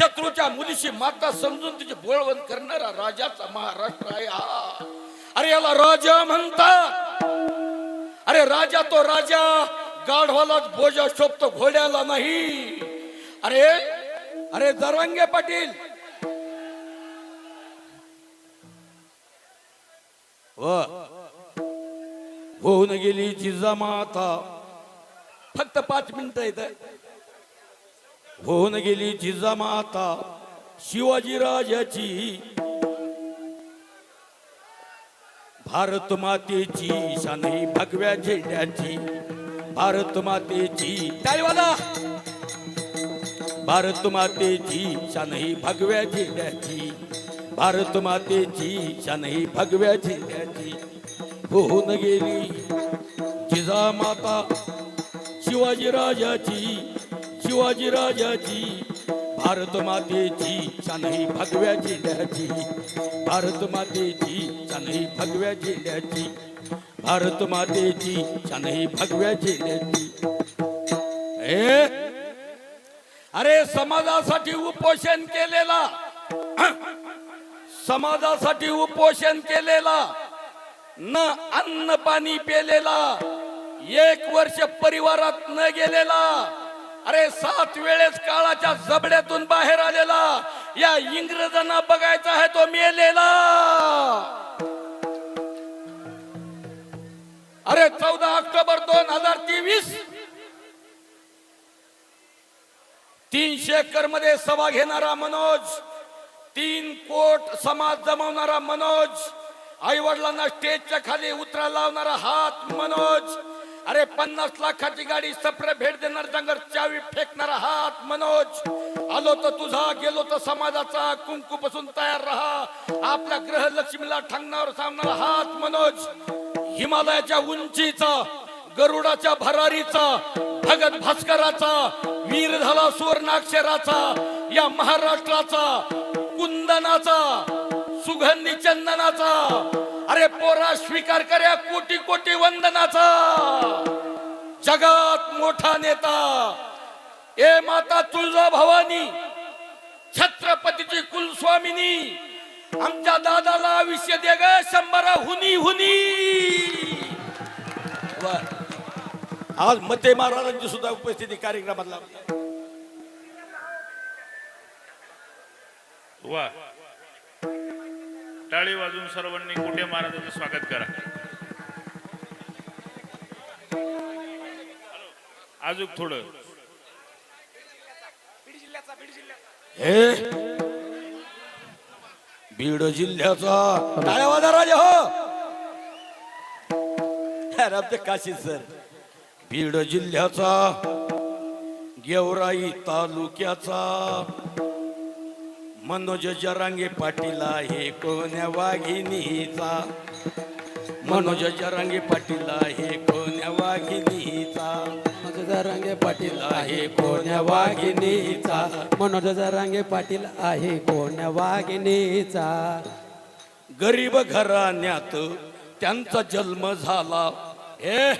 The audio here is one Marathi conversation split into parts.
शत्रूच्या मुलीशी माता समजून तिचे बोळवण करणारा राजाचा महाराष्ट्र आहे हा. अरे याला राजा म्हणतात. अरे राजा तो राजा गाढवालाच बोजा शोभतो घोड्याला नाही. अरे अरे दरंगे पाटील. होऊन गेली जिजामाता. फक्त पाच मिनिटं येत होऊन गेली जिजामाता शिवाजी राजाची. भारत मातेची शानही भगव्या झेंड्याची. भारत मातेची टाळीवाला! भारत मातेची शानही भगव्या झेंड्याची. भारत मातेची शानही भगव्या झेंड्याची. होऊन गेली जिजामाता शिवाजी राजाची. शिवाजी राजाची भारत मातेची शानही भगव्या झेंड्याची भारत मातेची शानही भगव्या झेंड्याची भारत मातेची शानही भगव्या झेंड्याची अरे समाजासाठी उपोषण केलेला. समाजासाठी उपोषण केलेला. न अन्न पाणी पेलेला. एक वर्ष परिवारात न गेलेला. अरे सात वेळेस काळाच्या जबड्यातून बाहेर आलेला. या इंग्रजांना बघायचा आहे तो मेलेला. अरे चौदा ऑक्टोबर दोन हजार तेवीस. तीनशे एकरमध्ये सभा घेणारा मनोज तीन कोट समाज जमवणारा मनोज आई वडिलांना स्टेजच्या खाली उतरा लावणारा हात मनोज अरे पन्नास लाखाची गाडी सप्र भेट देणार जंगर चावी फेकणारा हात मनोज. आलो तर तुझा गेलो तर समाजाचा कुंकू पासून तयार राहा. आपल्या ग्रह लक्ष्मीला ठांगणावर सांगणारा हात मनोज. हिमालयाच्या उंचीचा गरुडाच्या भरारीचा भगत भास्कराचा वीर झाला सुवर्णाक्षराचा या महाराष्ट्राचा कुंदनाचा दोघांनी चंदनाचा. अरे पोरा स्वीकार कर्या कोटी कोटी वंदनाचा. जगात मोठा नेता. ए माता तुळजा भवानी छत्रपतीची कुलस्वामिनी आमच्या दादाला आयुष्य दे ग शंभरा हुनी हुनी. आज मते महाराजांची सुद्धा उपस्थिती कार्यक्रमात लावली. वा. टाळी वाजून सर्वांनी कुठे महाराजांचं स्वागत करा. अजून थोडं. हे? बीड जिल्ह्याचा टाळ्या वाजा राजा हो. काशी सर. बीड जिल्ह्याचा गेवराई तालुक्याचा मनोज जरांगे पाटील आहे कोण्या वाघिनीचा मनोज जरांगे पाटील आहे कोण्या वाघिनीचा मनोज रांगे पाटील आहे कोण्या वाघिणीचा? मनोज रांगे पाटील आहे कोण्या वाघिणीचा? गरीब घराण्यात त्यांचा जन्म झाला. हे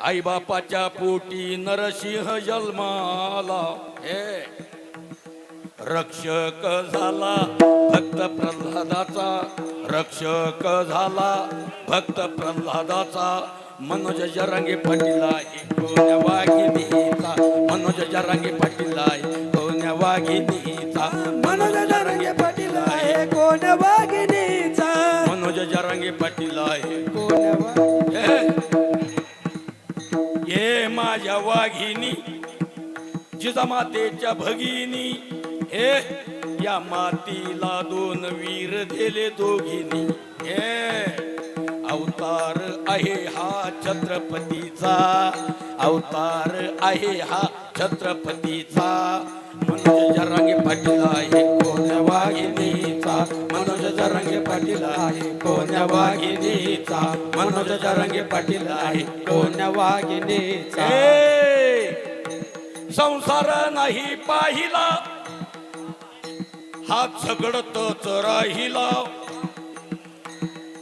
आई बापाच्या पोटी नरसिंह जन्माला. हे रक्षक झाला भक्त प्रल्हादाचा. रक्षक झाला भक्त प्रल्हादाचा. मनोज जरांगे पाटीला आहे कोण्या वाघिनीचा मनोज जरांगे पाटीला आहे कोण्या वाघिनीचा मनोज रांगे पाटीला आहे कोण्या वाघिणीचा मनोज जरांगे पाटीला आहे कोण्या वा- हे माझ्या वाघिनी जिजामातेच्या भगिनी हे या मातीला दोन वीर दिले दोघिनी. हे अवतार आहे हा छत्रपतीचा. अवतार आहे हा छत्रपतीचा. मनोज जरांगे पाटील आहे कोण्या वाघिनीचा मनोज जरांगे पाटील आहे कोण्या वाघिनीचा मनोज जरांगे पाटील आहे कोण्या वाघिणीचा? संसार नाही पाहिला. हा झगडतच राहिला.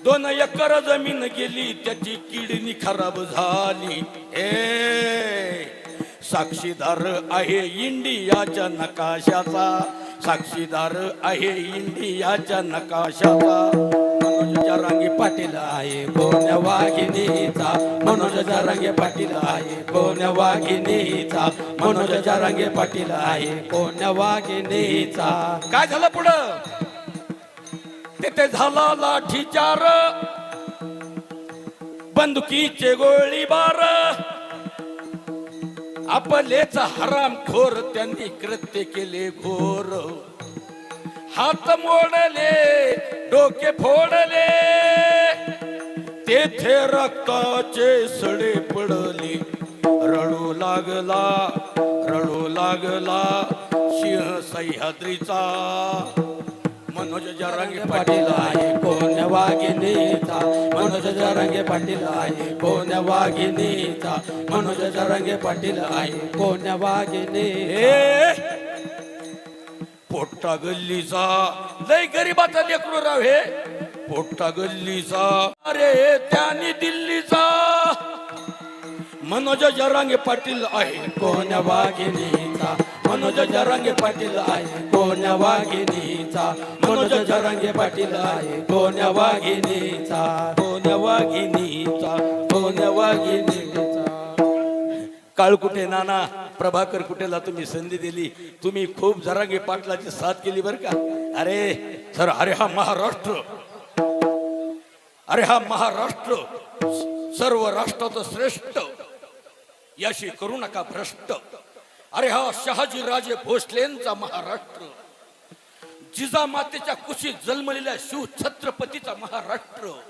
दोन एकर जमीन गेली त्याची किडनी खराब झाली. ए साक्षीदार आहे इंडियाच्या नकाशाचा. साक्षीदार आहे इंडियाच्या नकाशाचा. जरांगे पाटील आहे कोण्या वाघिनीचा मनोज जरांगे पाटील आहे कोण्या वाघिनीचा मनोज जरांगे पाटील आहे कोण्या वाघिनीचा काय झालं पुढं? तिथे झाला लाठीचार. बंदुकीचे गोळीबार आपलेच हराम खोर त्यांनी कृत्य केले घोर. हात मोडले डोके फोडले. तेथे रक्ताचे सडे पडले. रडू लागला रडू लागला सिंह सह्याद्रीचा. मनोज जरांगे पाटील आहे कोण वाघिनीचा मनोज जरांगे पाटील आहे कोण वाघिनीचा मनोज जरांगे पाटील आहे कोण वाघिनी पोट्टा गल्लीचा. लय गरीबाचा लेकरू राव हे. पोट्टा गल्लीचा. अरे त्यानी दिल्लीचा. मनोज जरांगे पाटील आहे. कोण्या वाघिनीचा मनोज जरांगे पाटील आहे. कोण्या वाघिनीचा मनोज जरांगे पाटील आहे. कोण्या वाघिनीचा कोण्या वाघिनीचा कोण्या वाघिनीचा काळ कुठे नाना? प्रभाकर कुठेला तुम्ही संधी दिली. तुम्ही खूप जरांगे पाटलाची साथ केली बर का? अरे सर अरे हा महाराष्ट्र. अरे हा महाराष्ट्र. सर्व राष्ट्राचं श्रेष्ठ. याशी करू नका भ्रष्ट. अरे हा शहाजी राजे भोसलेंचा महाराष्ट्र. जिजामातेच्या कुशीत जन्मलेल्या शिव छत्रपतीचा महाराष्ट्र.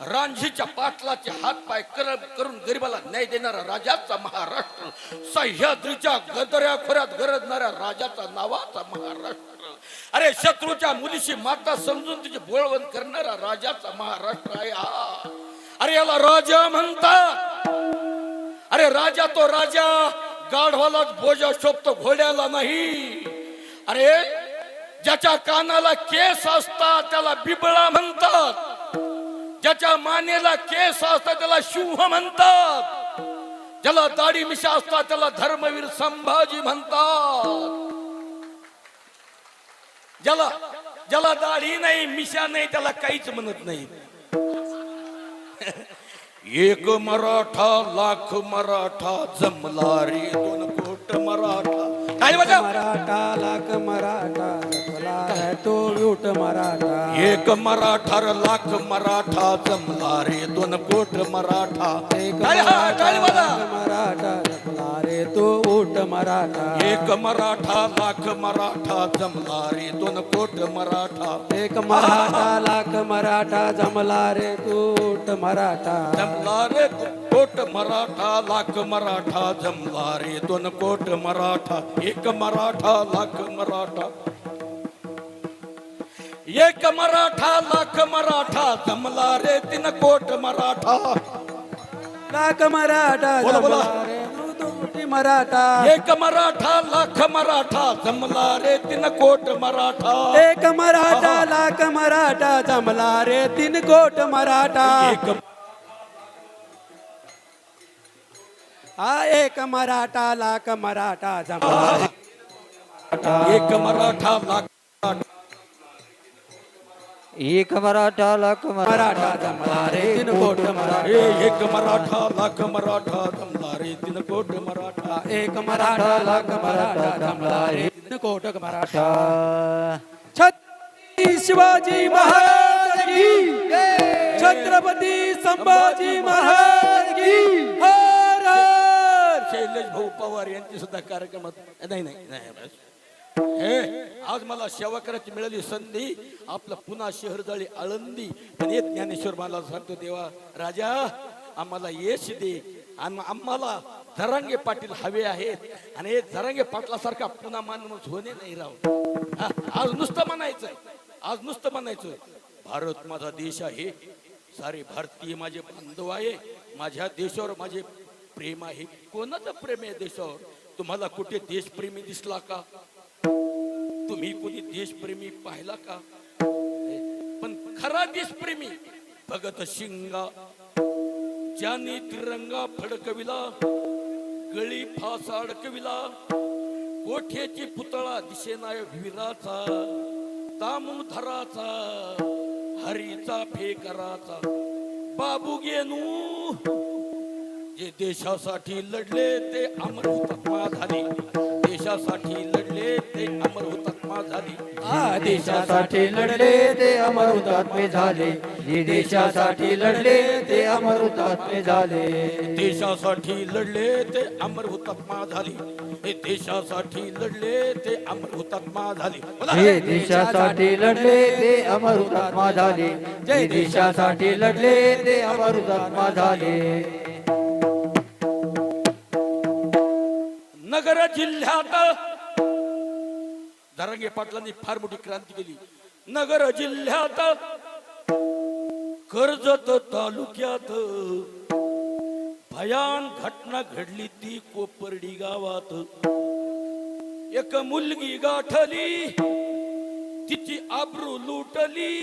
रांझीच्या पाटलाचे हातपाय कर करून गरिबाला न्याय देणारा राजाचा महाराष्ट्र सह्याद्रीच्या गदऱ्या खोऱ्यात गरजणाऱ्या राजाचा नावाचा महाराष्ट्र. अरे शत्रूच्या मुलीशी माता समजून तिची बोळवण करणारा राजाचा महाराष्ट्र आहे हा. अरे याला राजा म्हणतात. अरे राजा तो राजा गाढवालाच बोजा शोभतो घोड्याला नाही. अरे ज्याच्या कानाला केस असतात त्याला बिबळा म्हणतात. ज्याच्या मानेला केस असतात त्याला शिंह म्हणतात. ज्याला दाढी मिशा असतात त्याला धर्मवीर संभाजी म्हणतात. ज्याला ज्याला दाढी नाही मिशा नाही त्याला काहीच म्हणत नाही. एक मराठा लाख मराठा जमला रे दोन कोट मराठा. मराठा लाख मराठा तो विट मराठा. एक मराठा र लाख मराठा जमला रे दोन कोट मराठा. एक हा मराठा रे तो उठ मराठा. एक मराठा लाख मराठा जमला रे दोन कोट मराठा. एक मराठा लाख मराठा जमला रे तू मराठा. जमला रे कोट मराठा लाख मराठा जमला रे दोन कोट मराठा. एक मराठा लाख मराठा। एक मराठा लाख मराठा जमला रे तीन कोट मराठा। लाख मराठा बोला, बोला. मराठा। एक मराठा लाख मराठा जमला रे तीन कोट मराठा। एक मराठा लाख मराठा जमला रे तीन कोट मराठा। एक हा एक मराठा लाख मराठा जमला. एक मराठा लाख एक मराठा लाख मराठा. जमला रे तीन कोट मराठा. एक मराठा लाख मराठा जमला रे तीन कोट मराठा. एक मराठा लाख मराठा जमला रे तीन कोट मराठा. छत्रपती शिवाजी महाराज की छत्रपती संभाजी महाराज की हर. शैलेश भाऊ पवार यांची सुद्धा कार्यक्रमात नाही नाही नाही बस. हे आज मला सेवा करायची मिळाली संधी आपलं पुन्हा शहर जळी आळंदी. पण हे ज्ञानेश्वर मला सांगतो देवा राजा आम्हाला यश दे. आम्हाला धरांगे पाटील हवे आहेत. आणि हे धरांगे पाटलासारखा पुन्हा माणूस होणे नाही राव. हा, आज नुसतं म्हणायचं आज नुसतं म्हणायचं भारत माझा देश आहे. सारे भारतीय माझे बांधव आहे. माझ्या देशावर माझे प्रेम आहे. कोणाचं प्रेम आहे देशावर? तुम्हाला कुठे देशप्रेमी दिसला का? तुम्ही कोणी देशप्रेमी पाहिला का? पण खरा देशप्रेमी भगत शिंगा ज्याने तिरंगा फडकविला गळी फासा अडकविला कोठ्याची पुतळा दिशेनाय वीराचा दामोदराचा हरीचा फेकराचा. बाबू गेनू जे देशासाठी लढले ते अमर हुतात्मा झाले. देशासाठी लढले ते अमर हुतात्मा झाले. आ, देशासाठी लढले ते अमर हुतात्मे झाले. जे देशासाठी लढले ते अमर हुतात्मे झाले. देशासाठी लढले ते अमर हुतात्मा झाले. हे देशासाठी लढले ते अमर हुतात्मा झाले. जे देशासाठी लढले ते अमर हुतात्मा झाले. जे देशासाठी लढले ते अमर हुतात्मा झाले. नगर जिल्ह्यात धरंगे पाटलांनी फार मोठी क्रांती केली. नगर जिल्ह्यात कर्जत तालुक्यात भयान घटना घडली ती कोपर्डी गावात. एक मुलगी गाठली तिची आब्रू लुटली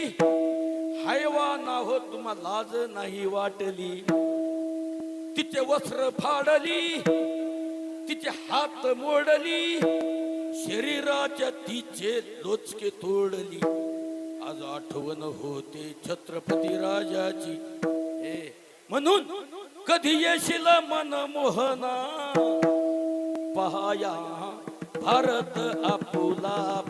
हैवाना हो तुम्हाला लाज नाही वाटली. तिचे वस्त्र फाडली तिचे हात मोडली शरीराच्या तिचे लोचके तोडली. आज आठवण होते छत्रपती राजाची. हे म्हणून कधी येशील मन मोहना? पहाया भारत आपुला.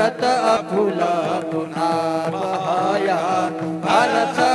भारत अफुला पुन्हा भारत